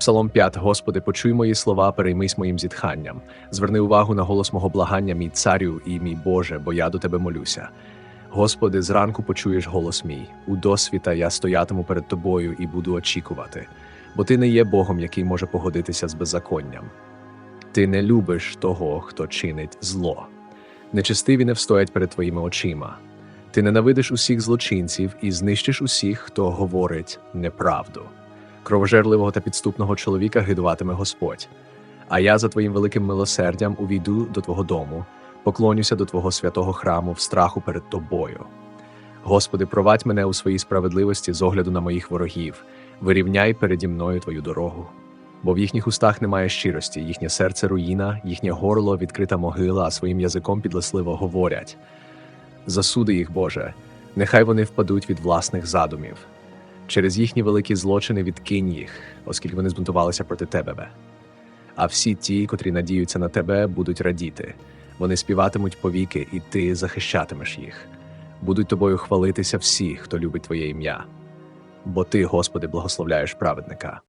Псалом 5. Господи, почуй мої слова, переймись моїм зітханням. Зверни увагу на голос мого благання, мій царю і мій Боже, бо я до тебе молюся. Господи, зранку почуєш голос мій. У досвіта я стоятиму перед тобою і буду очікувати, бо ти не є Богом, який може погодитися з беззаконням. Ти не любиш того, хто чинить зло. Нечестиві не встоять перед твоїми очима. Ти ненавидиш усіх злочинців і знищиш усіх, хто говорить неправду. Кровожерливого та підступного чоловіка гидуватиме Господь. А я за твоїм великим милосердям увійду до твого дому, поклонюся до твого святого храму в страху перед тобою. Господи, провадь мене у своїй справедливості з огляду на моїх ворогів, вирівняй переді мною твою дорогу. Бо в їхніх устах немає щирості, їхнє серце руїна, їхнє горло відкрита могила, а своїм язиком підлесливо говорять. Засуди їх, Боже, нехай вони впадуть від власних задумів. Через їхні великі злочини відкинь їх, оскільки вони збунтувалися проти тебе. А всі ті, котрі надіються на тебе, будуть радіти. Вони співатимуть повіки, і ти захищатимеш їх. Будуть тобою хвалитися всі, хто любить твоє ім'я. Бо ти, Господи, благословляєш праведника.